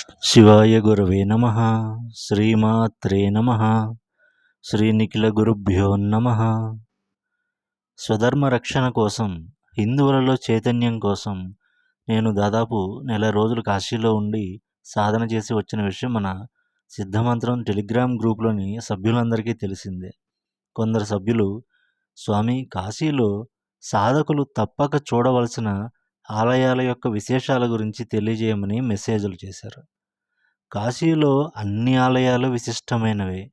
శివాయ గురవే నమ. శ్రీమాత్రే నమ. శ్రీనిఖిల గురుభ్యో నమ. స్వధర్మ రక్షణ కోసం హిందువులలో చైతన్యం కోసం నేను దాదాపు నెల రోజులు కాశీలో ఉండి సాధన చేసి వచ్చిన విషయం మన సిద్ధమంత్రం టెలిగ్రామ్ గ్రూప్లోని సభ్యులందరికీ తెలిసిందే. కొందరు సభ్యులు స్వామి కాశీలో సాధకులు తప్పక చూడవలసిన ఆలయాల యొక్క విశేషాల గురించి తెలియజేయమని మెసేజ్లు చేశారు. కాశీలో అన్ని ఆలయాలు విశిష్టమైనవి.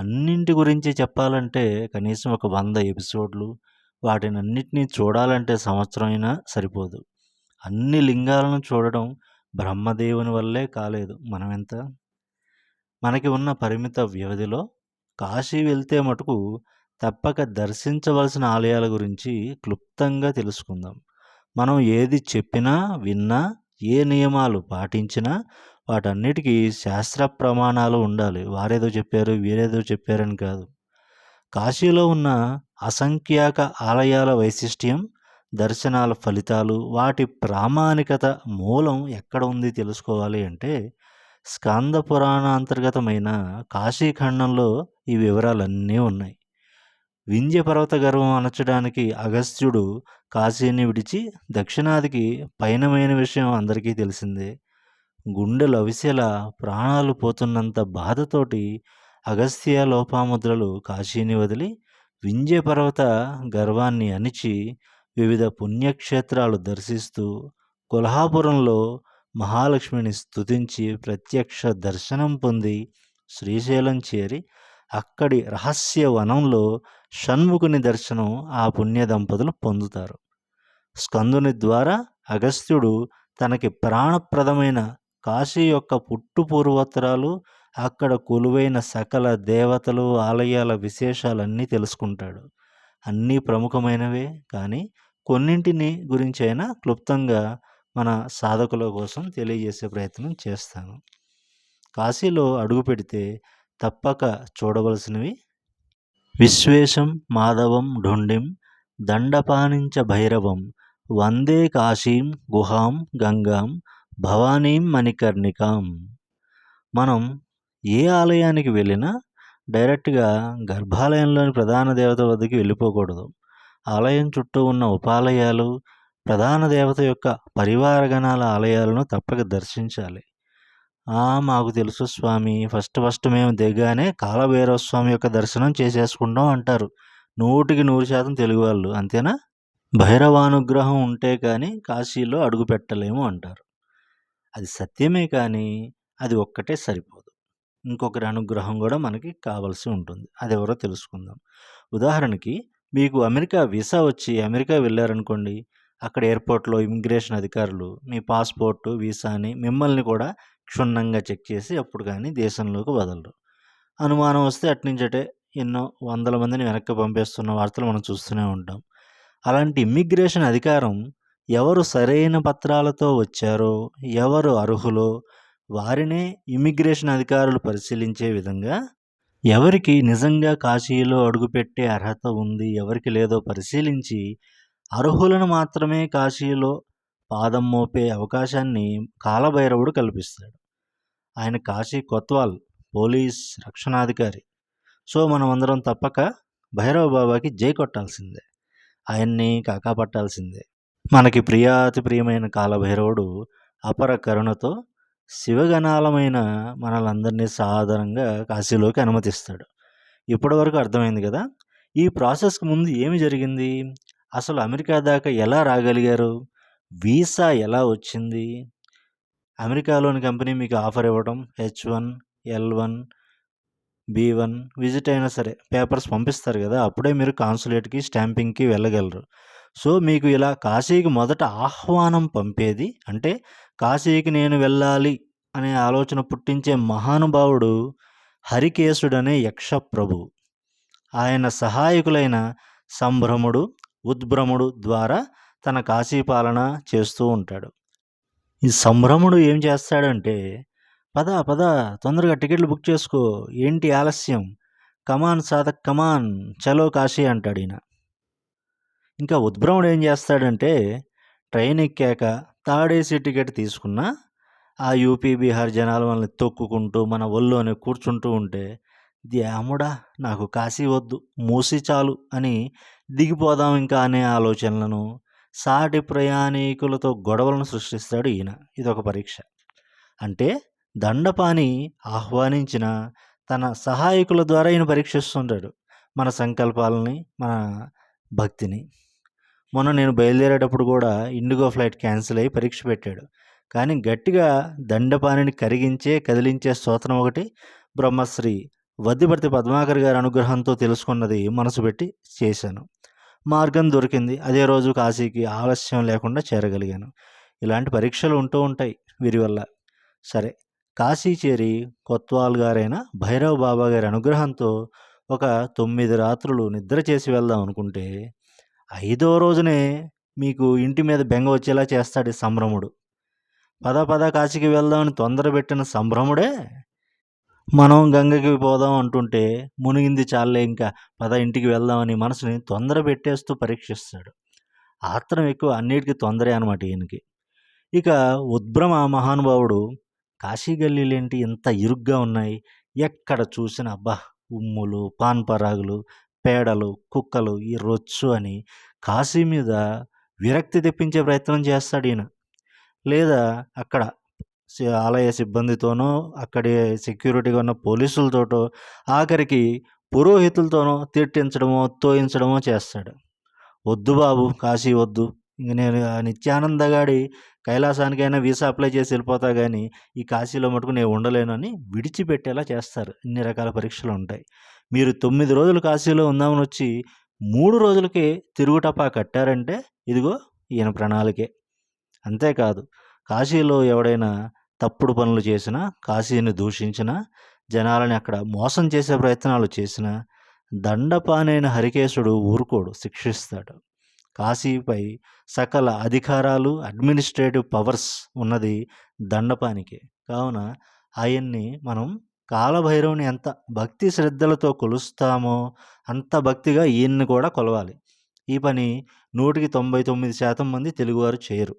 అన్నింటి గురించి చెప్పాలంటే కనీసం ఒక వంద ఎపిసోడ్లు వాటిని అన్నిటినీ చూడాలంటే సంవత్సరం అయినా సరిపోదు. అన్ని లింగాలను చూడడం బ్రహ్మదేవుని వల్లే కాలేదు. మనమెంత? మనకి ఉన్న పరిమిత వ్యవధిలో కాశీ వెళ్తే మటుకు తప్పక దర్శించవలసిన ఆలయాల గురించి క్లుప్తంగా తెలుసుకుందాం. మనం ఏది చెప్పినా విన్నా ఏ నియమాలు పాటించినా వాటన్నిటికీ శాస్త్ర ప్రమాణాలు ఉండాలి. వారేదో చెప్పారు వీరేదో చెప్పారని కాదు. కాశీలో ఉన్న అసంఖ్యాక ఆలయాల వైశిష్ట్యం దర్శనాల ఫలితాలు వాటి ప్రామాణికత మూలం ఎక్కడ ఉంది తెలుసుకోవాలి అంటే స్కంద పురాణ అంతర్గతమైన కాశీఖండంలో ఈ వివరాలన్నీ ఉన్నాయి. వింధ్య పర్వత గర్వం అనచడానికి అగస్త్యుడు కాశీని విడిచి దక్షిణాదికి పయనమైన విషయం అందరికీ తెలిసిందే. గుండెలు అవిసేలా ప్రాణాలు పోతున్నంత బాధతోటి అగస్త్య లోపాముద్రలు కాశీని వదిలి వింధ్య పర్వత గర్వాన్ని అణిచి వివిధ పుణ్యక్షేత్రాలు దర్శిస్తూ కొల్హాపురంలో మహాలక్ష్మిని స్తుతించి ప్రత్యక్ష దర్శనం పొంది శ్రీశైలం చేరి అక్కడి రహస్య వనంలో షణ్ముఖుని దర్శనం ఆ పుణ్య దంపతులు పొందుతారు. స్కందుని ద్వారా అగస్త్యుడు తనకి ప్రాణప్రదమైన కాశీ యొక్క పుట్టు పూర్వోత్తరాలు అక్కడ కొలువైన సకల దేవతలు ఆలయాల విశేషాలన్నీ తెలుసుకుంటాడు. అన్నీ ప్రముఖమైనవే కానీ కొన్నింటిని గురించి అయినా క్లుప్తంగా మన సాధకుల కోసం తెలియజేసే ప్రయత్నం చేస్తాను. కాశీలో అడుగు పెడితే తప్పక చూడవలసినవి. విశ్వేశం మాధవం ఢుండిం దండపానించ భైరవం వందే కాశీం గుహాం గంగాం భవానీం మణికర్ణికాం. మనం ఏ ఆలయానికి వెళ్ళినా డైరెక్ట్గా గర్భాలయంలోని ప్రధాన దేవత వద్దకి వెళ్ళిపోకూడదు. ఆలయం చుట్టూ ఉన్న ఉపాలయాలు ప్రధాన దేవత యొక్క పరివారగణాల ఆలయాలను తప్పక దర్శించాలి. మాకు తెలుసు స్వామి. ఫస్ట్ ఫస్ట్ మేము దిగానే కాలభైరవ స్వామి యొక్క దర్శనం చేసేసుకుంటాం అంటారు. నూటికి నూరు శాతం తెలుగు వాళ్ళు అంతేనా? భైరవానుగ్రహం ఉంటే కానీ కాశీలో అడుగు పెట్టలేము అంటారు. అది సత్యమే కానీ అది ఒక్కటే సరిపోదు. ఇంకొకరి అనుగ్రహం కూడా మనకి కావాల్సి ఉంటుంది. అది ఎవరో తెలుసుకుందాం. ఉదాహరణకి మీకు అమెరికా వీసా వచ్చి అమెరికా వెళ్ళారనుకోండి అక్కడ ఎయిర్పోర్ట్లో ఇమిగ్రేషన్ అధికారులు మీ పాస్పోర్టు వీసాని మిమ్మల్ని కూడా క్షుణ్ణంగా చెక్ చేసి అప్పుడు కానీ దేశంలోకి వదలరు. అనుమానం వస్తే అట్నుంచటే ఎన్నో వందల మందిని వెనక్కి పంపేస్తున్న వార్తలు మనం చూస్తూనే ఉంటాం. అలాంటి ఇమ్మిగ్రేషన్ అధికారం ఎవరు సరైన పత్రాలతో వచ్చారో ఎవరు అర్హులో వారినే ఇమ్మిగ్రేషన్ అధికారులు పరిశీలించే విధంగా ఎవరికి నిజంగా కాశీలో అడుగుపెట్టే అర్హత ఉంది ఎవరికి లేదో పరిశీలించి అర్హులను మాత్రమే కాశీలో పాదం మోపే అవకాశాన్ని కాలభైరవుడు కల్పిస్తాడు. ఆయన కాశీ కొత్వాల్ పోలీస్ రక్షణాధికారి. సో మనం అందరం తప్పక భైరవ బాబాకి జై కొట్టాల్సిందే. ఆయన్ని కాకాపట్టాల్సిందే. మనకి ప్రియాతి ప్రియమైన కాలభైరవుడు అపర కరుణతో శివగణాలమైన మనలందరినీ సాధారణంగా కాశీలోకి అనుమతిస్తాడు. ఇప్పటివరకు అర్థమైంది కదా? ఈ ప్రాసెస్కి ముందు ఏమి జరిగింది? అసలు అమెరికా దాకా ఎలా రాగలిగారు? వీసా ఎలా వచ్చింది? అమెరికాలోని కంపెనీ మీకు ఆఫర్ ఇవ్వడం H one L one B one visit అయినా సరే పేపర్స్ పంపిస్తారు కదా అప్పుడే మీరు కాన్సులేట్కి స్టాంపింగ్కి వెళ్ళగలరు. సో మీకు ఇలా కాశీకి మొదట ఆహ్వానం పంపేది అంటే కాశీకి నేను వెళ్ళాలి అనే ఆలోచన పుట్టించే మహానుభావుడు హరికేశుడనే యక్ష ప్రభు ఆయన సహాయకులైన సంభ్రముడు ఉద్భ్రముడు ద్వారా తన కాశీ పాలన చేస్తూ ఉంటాడు. ఈ సంభ్రముడు ఏం చేస్తాడంటే పద పద తొందరగా టికెట్లు బుక్ చేసుకో. ఏంటి ఆలస్యం? కమాన్ సాధక్ కమాన్ చలో కాశీ అంటాడు ఈయన ఇంకా ఉద్భ్రముడు ఏం చేస్తాడంటే ట్రైన్ ఎక్కాక థర్డ్ టికెట్ తీసుకున్నా ఆ యూపీ, బీహార్ జనాలు మనల్ని తొక్కుకుంటూ, మన ఒళ్ళోనే కూర్చుంటూ ఉంటే, దేవుడా! నాకు కాశీ వద్దు, మూసి చాలు అని దిగిపోదాం ఇంకా అనే ఆలోచనలను, సాటి ప్రయాణీకులతో గొడవలను సృష్టిస్తాడు ఈయన. ఇది ఒక పరీక్ష. అంటే దండపాని ఆహ్వానించిన తన సహాయకుల ద్వారా ఈయన పరీక్షిస్తుంటాడు. మన సంకల్పాలని, మన భక్తిని. మొన్న నేను బయలుదేరేటప్పుడు కూడా ఇండిగో ఫ్లైట్ క్యాన్సిల్ అయ్యి పరీక్ష పెట్టాడు. కానీ గట్టిగా దండపానిని కరిగించే, కదిలించే స్తోత్రం ఒకటి బ్రహ్మశ్రీ వద్దిపర్తి పద్మాకర్ గారి అనుగ్రహంతో తెలుసుకున్నది మనసు పెట్టి చేశాను. మార్గం దొరికింది. అదే రోజు కాశీకి ఆలస్యం లేకుండా చేరగలిగాను. ఇలాంటి పరీక్షలు ఉంటూ ఉంటాయి వీరి వల్ల. సరే కాశీ చేరి కొత్వాల్ గారైన భైరవ్ బాబా గారి అనుగ్రహంతో ఒక తొమ్మిది రాత్రులు నిద్ర చేసి వెళ్దాం అనుకుంటే, ఐదో రోజునే మీకు ఇంటి మీద బెంగ వచ్చేలా చేస్తాడు సంభ్రముడు. పద పద కాశీకి వెళ్దామని తొందరబెట్టిన సంభ్రముడే, మనం గంగకి పోదాం అంటుంటే, మునిగింది చాలే ఇంకా పద ఇంటికి వెళ్దామని మనసుని తొందర పెట్టేస్తూ పరీక్షిస్తాడు. ఆత్రం ఎక్కువ అన్నిటికీ తొందరే అనమాట ఈయనకి. ఇక ఉద్భ్రమ మహానుభావుడు కాశీ గల్లీలేంటి ఇంత ఇరుగ్గా ఉన్నాయి. ఎక్కడ చూసినా అబ్బా! ఉమ్ములు, పాన్ పరాగులు, పేడలు, కుక్కలు, ఈ రొచ్చు అని కాశీ మీద విరక్తి తెప్పించే ప్రయత్నం చేస్తాడు ఈయన లేదా అక్కడ ఆలయ సిబ్బందితోనో, అక్కడి సెక్యూరిటీగా ఉన్న పోలీసులతోటో, ఆఖరికి పురోహితులతోనో తిట్టించడమో, తోయించడమో చేస్తాడు. వద్దు బాబు కాశీ వద్దు. ఇంక నేను ఆ నిత్యానందగాడి కైలాసానికైనా వీసా అప్లై చేసి వెళ్ళిపోతా కానీ ఈ కాశీలో మటుకు నేను ఉండలేను అని విడిచిపెట్టేలా చేస్తారు. ఇన్ని రకాల పరీక్షలు ఉంటాయి మీరు తొమ్మిది రోజులు కాశీలో ఉందామని వచ్చి, మూడు రోజులకే తిరుగుటపా కట్టారంటే ఇదిగో ఈయన ప్రణాళికే. అంతేకాదు కాశీలో ఎవడైనా తప్పుడు పనులు చేసినా, కాశీని దూషించిన జనాలని అక్కడ మోసం చేసే ప్రయత్నాలు చేసినా, దండపానైన హరికేశుడు ఊరుకోడు శిక్షిస్తాడు. కాశీపై సకల అధికారాలు, అడ్మినిస్ట్రేటివ్ పవర్స్ ఉన్నది దండపానికే. కావున ఆయన్ని మనం కాలభైరవుని ఎంత భక్తి శ్రద్ధలతో కొలుస్తామో, అంత భక్తిగా ఈయన్ని కూడా కొలవాలి. ఈ పని 199% మంది తెలుగువారు చేయరు.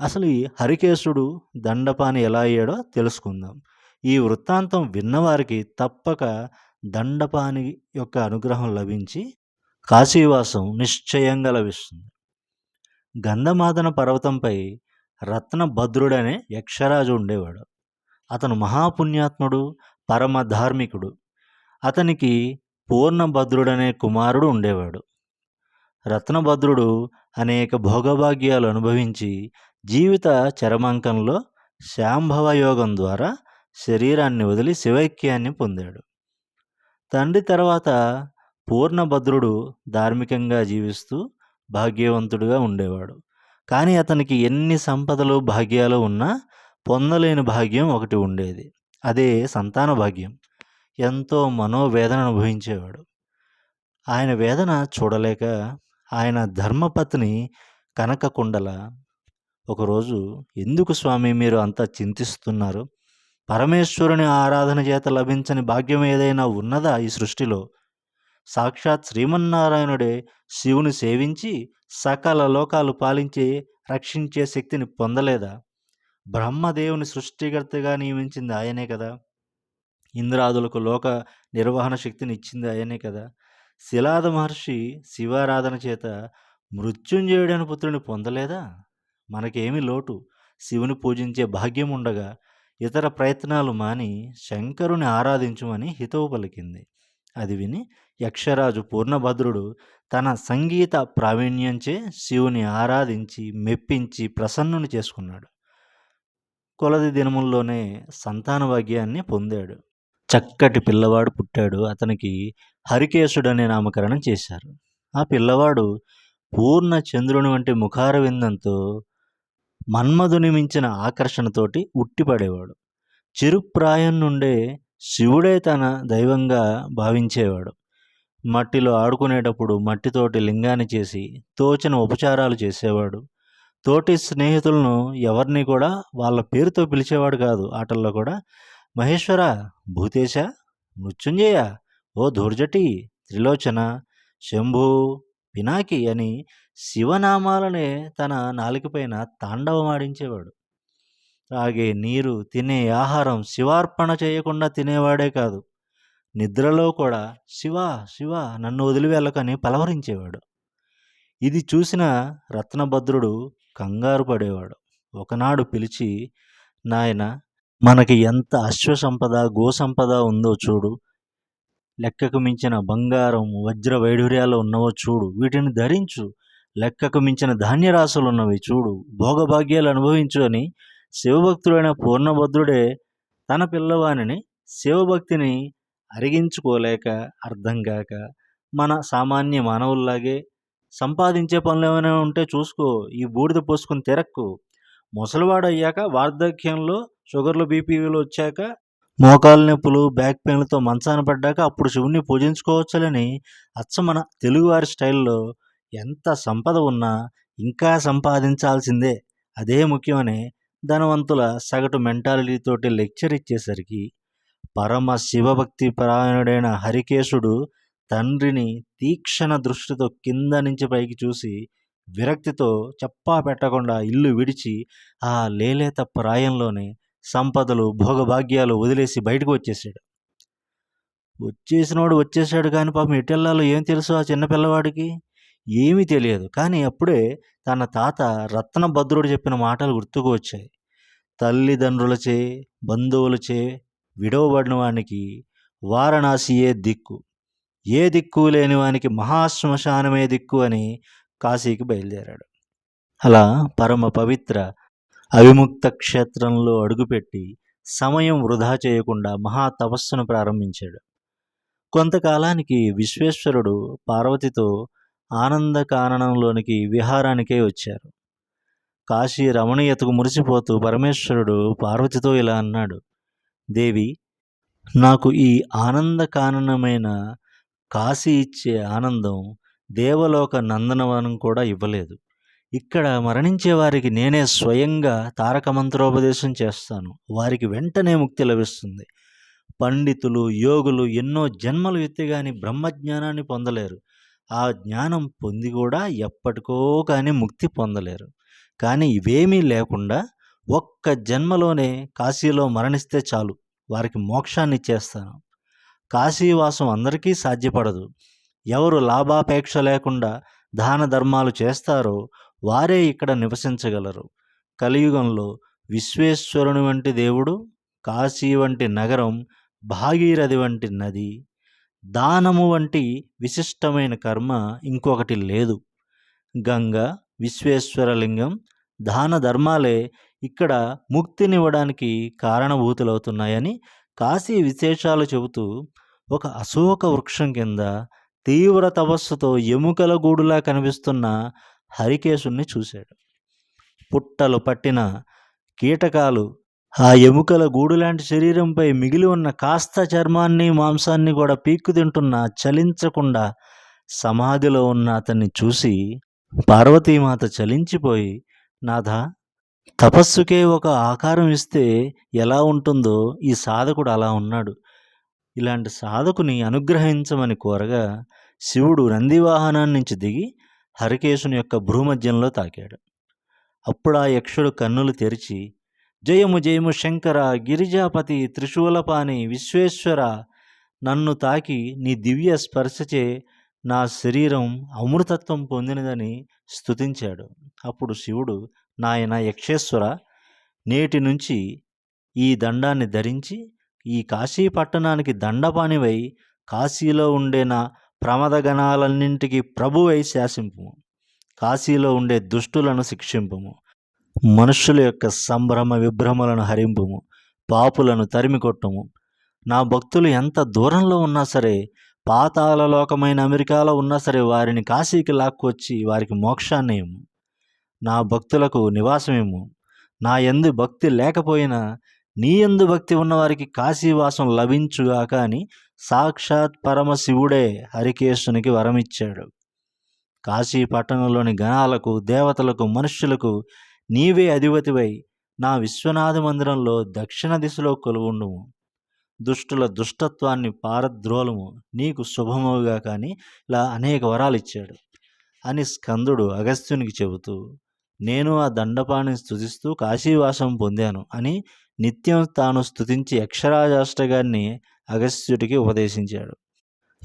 అసలు ఈ హరికేశుడు దండపాని ఎలా అయ్యాడో తెలుసుకుందాం. ఈ వృత్తాంతం విన్నవారికి తప్పక దండపాని యొక్క అనుగ్రహం లభించి, కాశీవాసం నిశ్చయంగా లభిస్తుంది. గంధమాదన పర్వతంపై రత్నభద్రుడనే యక్షరాజు ఉండేవాడు. అతను మహాపుణ్యాత్ముడు, పరమ ధార్మికుడు. అతనికి పూర్ణభద్రుడనే కుమారుడు ఉండేవాడు. రత్నభద్రుడు అనేక భోగభాగ్యాలు అనుభవించి, జీవిత చరమాంకంలో శాంభవ యోగం ద్వారా శరీరాన్ని వదిలి శివైక్యాన్ని పొందాడు. తండ్రి తర్వాత పూర్ణభద్రుడు ధార్మికంగా జీవిస్తూ భాగ్యవంతుడుగా ఉండేవాడు. కానీ అతనికి ఎన్ని సంపదలు, భాగ్యాలు ఉన్నా పొందలేని భాగ్యం ఒకటి ఉండేది. అదే సంతాన భాగ్యం. ఎంతో మనోవేదన అనుభవించేవాడు. ఆయన వేదన చూడలేక ఆయన ధర్మపత్ని కనకకుండల ఒకరోజు "ఎందుకు స్వామి మీరు అంత చింతిస్తున్నారు? పరమేశ్వరుని ఆరాధన చేత లభించని భాగ్యం ఏదైనా ఉన్నదా ఈ సృష్టిలో? సాక్షాత్ శ్రీమన్నారాయణుడే శివుని సేవించి సకల లోకాలు పాలించి రక్షించే శక్తిని పొందలేదా? బ్రహ్మదేవుని సృష్టికర్తగా నియమించింది ఆయనే కదా! ఇంద్రాదులకు లోక నిర్వహణ శక్తిని ఇచ్చింది ఆయనే కదా! శిలాద మహర్షి శివారాధన చేత మృత్యుంజయుడైన పుత్రుని పొందలేదా? మనకేమి లోటు? శివుని పూజించే భాగ్యం ఉండగా ఇతర ప్రయత్నాలు మాని శంకరుని ఆరాధించుమని హితవు పలికింది. అది విని యక్షరాజు పూర్ణభద్రుడు తన సంగీత ప్రావీణ్యంచే శివుని ఆరాధించి, మెప్పించి ప్రసన్నుని చేసుకున్నాడు. కొలది దినముల్లోనే సంతాన భాగ్యాన్ని పొందాడు. చక్కటి పిల్లవాడు పుట్టాడు. అతనికి హరికేశుడనే నామకరణం చేశారు. ఆ పిల్లవాడు పూర్ణ చంద్రుని వంటి ముఖారవిందంతో మన్మధుని మించిన ఆకర్షణతోటి ఉట్టిపడేవాడు. చిరుప్రాయం నుండే శివుడే తన దైవంగా భావించేవాడు. మట్టిలో ఆడుకునేటప్పుడు మట్టితోటి లింగాన్ని చేసి తోచిన ఉపచారాలు చేసేవాడు. తోటి స్నేహితులను ఎవరిని కూడా వాళ్ళ పేరుతో పిలిచేవాడు కాదు ఆటల్లో కూడా. మహేశ్వరా, భూతేశ మృత్యుంజయ, ఓ ధూర్జటి, త్రిలోచన, శంభూ, పినాకి అని శివనామాలనే తన నాలుకపైన తాండవమాడించేవాడు. తాగే నీరు తినే ఆహారం శివార్పణ చేయకుండా తినేవాడే కాదు. నిద్రలో కూడా శివ శివ నన్ను వదిలి వెళ్ళకని పలవరించేవాడు. ఇది చూసిన రత్నభద్రుడు కంగారు పడేవాడు. ఒకనాడు పిలిచి నాయన మనకి ఎంత అశ్వసంపద గోసంపద ఉందో చూడు. లెక్కకు మించిన బంగారం వజ్ర వైఢూర్యాలు ఉన్నవో చూడు. వీటిని ధరించు. లెక్కకు మించిన ధాన్యరాశులు ఉన్నవి చూడు. భోగభాగ్యాలు అనుభవించు అని శివభక్తుడైన పూర్ణభద్రుడే తన పిల్లవానిని శివభక్తిని అరిగించుకోలేక అర్థం కాక మన సామాన్య మానవుల్లాగే సంపాదించే పనులు ఏమైనా ఉంటే చూసుకో. ఈ బూడిద పోసుకుని తిరక్కు. ముసలివాడు అయ్యాక వార్ధక్యంలో షుగర్లు బీపీలు వచ్చాక మోకాలు నొప్పులు బ్యాక్ పెయిన్లతో మంచాన పడ్డాక అప్పుడు శివుణ్ణి పూజించుకోవచ్చులని అచ్చమన తెలుగువారి స్టైల్లో ఎంత సంపద ఉన్నా ఇంకా సంపాదించాల్సిందే. అదే ముఖ్యమని ధనవంతుల సగటు మెంటాలిటీతోటి లెక్చర్ ఇచ్చేసరికి పరమ శివభక్తి పరాయణుడైన హరికేశుడు తండ్రిని తీక్షణ దృష్టితో కింద నుంచి పైకి చూసి విరక్తితో చెప్పా పెట్టకుండా ఇల్లు విడిచి ఆ లేలేత ప్రాయంలోనే సంపదలు భోగభాగ్యాలు వదిలేసి బయటకు వచ్చేసాడు. వచ్చేసినోడు వచ్చేసాడు కానీ పాపం ఎటెల్లాలో ఏం తెలుసు ఆ చిన్నపిల్లవాడికి ఏమీ తెలియదు. కానీ అప్పుడే తన తాత రత్నభద్రుడు చెప్పిన మాటలు గుర్తుకు వచ్చాయి. తల్లిదండ్రులచే బంధువులచే విడవబడిన వానికి వారణాసియే దిక్కు. ఏ దిక్కు లేని వానికి మహాశ్మశానమే దిక్కు అని కాశీకి బయలుదేరాడు. అలా పరమ పవిత్ర అవిముక్త క్షేత్రంలో అడుగుపెట్టి సమయం వృధా చేయకుండా మహా తపస్సును ప్రారంభించాడు. కొంతకాలానికి విశ్వేశ్వరుడు పార్వతితో ఆనంద కాననంలోనికి విహారానికే వచ్చారు. కాశీ రమణీయతకు మురిసిపోతూ పరమేశ్వరుడు పార్వతితో ఇలా అన్నాడు దేవి నాకు ఈ ఆనంద కాననమైన కాశీ ఇచ్చే ఆనందం దేవలోక నందనవనం కూడా ఇవ్వలేదు. ఇక్కడ మరణించే వారికి నేనే స్వయంగా తారక మంత్రోపదేశం చేస్తాను. వారికి వెంటనే ముక్తి లభిస్తుంది. పండితులు యోగులు ఎన్నో జన్మలు ఎత్తిగాని బ్రహ్మజ్ఞానాన్ని పొందలేరు. ఆ జ్ఞానం పొంది కూడా ఎప్పటికో కానీ ముక్తి పొందలేరు. కానీ ఇవేమీ లేకుండా ఒక్క జన్మలోనే కాశీలో మరణిస్తే చాలు. వారికి మోక్షాన్ని ఇచ్చేస్తాను. కాశీవాసం అందరికీ సాధ్యపడదు. ఎవరు లాభాపేక్ష లేకుండా దాన ధర్మాలు చేస్తారో వారే ఇక్కడ నివసించగలరు. కలియుగంలో విశ్వేశ్వరుని వంటి దేవుడు కాశీ వంటి నగరం భాగీరథి వంటి నది దానము వంటి విశిష్టమైన కర్మ ఇంకొకటి లేదు. గంగ విశ్వేశ్వరలింగం దాన ధర్మాలే ఇక్కడ ముక్తినివ్వడానికి కారణభూతులవుతున్నాయని కాశీ విశేషాలు చెబుతూ ఒక అశోక వృక్షం కింద తీవ్ర తపస్సుతో ఎముకల గూడులా కనిపిస్తున్న హరికేశుణ్ణి చూశాడు. పుట్టలు పట్టిన కీటకాలు ఆ ఎముకల గూడు లాంటి శరీరంపై మిగిలి ఉన్న కాస్త చర్మాన్ని మాంసాన్ని కూడా పీక్కు తింటున్న చలించకుండా సమాధిలో ఉన్న అతన్ని చూసి పార్వతీమాత చలించిపోయి నాథ తపస్సుకే ఒక ఆకారం ఇస్తే ఎలా ఉంటుందో ఈ సాధకుడు అలా ఉన్నాడు. ఇలాంటి సాధకుని అనుగ్రహించమని కోరగా శివుడు నందివాహనాన్నించి దిగి హరికేశుని యొక్క భ్రూమధ్యంలో తాకాడు. అప్పుడు ఆ యక్షుడు కన్నులు తెరిచి జయము జయము శంకర గిరిజాపతి త్రిశూలపాణి విశ్వేశ్వర నన్ను తాకి నీ దివ్య స్పర్శచే నా శరీరం అమృతత్వం పొందినదని స్తుతించాడు. అప్పుడు శివుడు నాయన యక్షేశ్వర నేటి నుంచి ఈ దండాన్ని ధరించి ఈ కాశీ పట్టణానికి దండపానివై కాశీలో ఉండే నా ప్రమదగణాలన్నింటికి ప్రభువై శాసింపు కాశీలో ఉండే దుష్టులను శిక్షింపము. మనుష్యుల యొక్క సంభ్రమ విభ్రమలను హరింపుము. పాపులను తరిమికొట్టము నా భక్తులు ఎంత దూరంలో ఉన్నా సరే పాతాల లోకమైన అమెరికాలో ఉన్నా సరే వారిని కాశీకి లాక్కొచ్చి వారికి మోక్షాన్ని ఇమ్ము నా భక్తులకు నివాసమేము నా ఎందు భక్తి లేకపోయినా నీ ఎందు భక్తి ఉన్నవారికి కాశీవాసం లభించుగాక అని సాక్షాత్ పరమశివుడే హరికేశునికి వరమిచ్చాడు. కాశీ పట్టణంలోని గణాలకు దేవతలకు మనుష్యులకు నీవే అధిపతివై నా విశ్వనాథ మందిరంలో దక్షిణ దిశలో కొలువుండుము. దుష్టుల దుష్టత్వాన్ని పారద్రోలము. నీకు శుభముగా కానీ ఇలా అనేక వరాలు ఇచ్చాడు అని స్కందుడు అగస్త్యునికి చెబుతూ నేను ఆ దండపాణిని స్థుతిస్తూ కాశీవాసం పొందాను. అని నిత్యం తాను స్తుతించి యక్షరాజాష్టకాన్ని అగస్త్యుడికి ఉపదేశించాడు.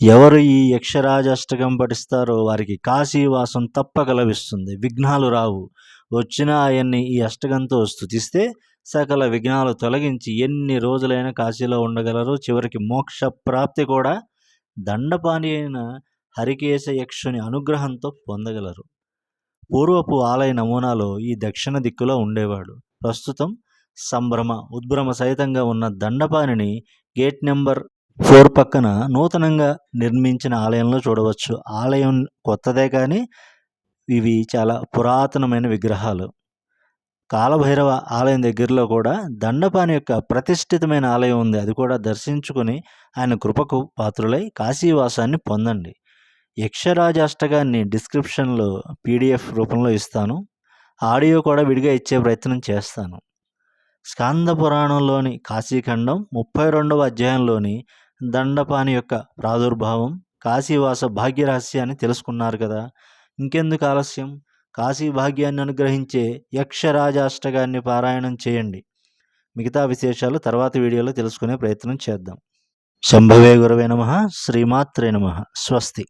ఎవరు ఈ యక్షరాజాష్టకం పఠిస్తారో వారికి కాశీవాసం తప్పక లభిస్తుంది. విఘ్నాలు రావు. వచ్చిన ఆయన్ని ఈ అష్టకంతో స్తుతిస్తే సకల విఘ్నాలు తొలగించి ఎన్ని రోజులైనా కాశీలో ఉండగలరు చివరికి మోక్ష ప్రాప్తి కూడా దండపాణి అయిన హరికేశ యక్షుని అనుగ్రహంతో పొందగలరు. పూర్వపు ఆలయ నమూనాలో ఈ దక్షిణ దిక్కులో ఉండేవాడు. ప్రస్తుతం సంభ్రమ ఉద్భ్రమ సహితంగా ఉన్న దండపాణిని గేట్ నెంబర్ ఫోర్ పక్కన నూతనంగా నిర్మించిన ఆలయంలో చూడవచ్చు. ఆలయం కొత్తదే కానీ ఇవి చాలా పురాతనమైన విగ్రహాలు. కాలభైరవ ఆలయం దగ్గరలో కూడా దండపాని యొక్క ప్రతిష్ఠితమైన ఆలయం ఉంది. అది కూడా దర్శించుకుని ఆయన కృపకు పాత్రులై కాశీవాసాన్ని పొందండి. యక్షరాజాష్టకాన్ని డిస్క్రిప్షన్లో పీడిఎఫ్ రూపంలో ఇస్తాను. ఆడియో కూడా విడిగా ఇచ్చే ప్రయత్నం చేస్తాను. స్కాంద పురాణంలోని కాశీఖండం ముప్పై రెండవ అధ్యాయంలోని దండపాని యొక్క ప్రాదుర్భావం కాశీవాస భాగ్యరహస్యాన్ని తెలుసుకున్నారు కదా. ఇంకెందుకు ఆలస్యం? కాశీ భాగ్యాన్ని అనుగ్రహించే యక్షరాజాష్టకాన్ని పారాయణం చేయండి. మిగతా విశేషాలు తర్వాత వీడియోలో తెలుసుకునే ప్రయత్నం చేద్దాం. శంభవే గురవే నమ. శ్రీమాత్రే నమ. స్వస్తి.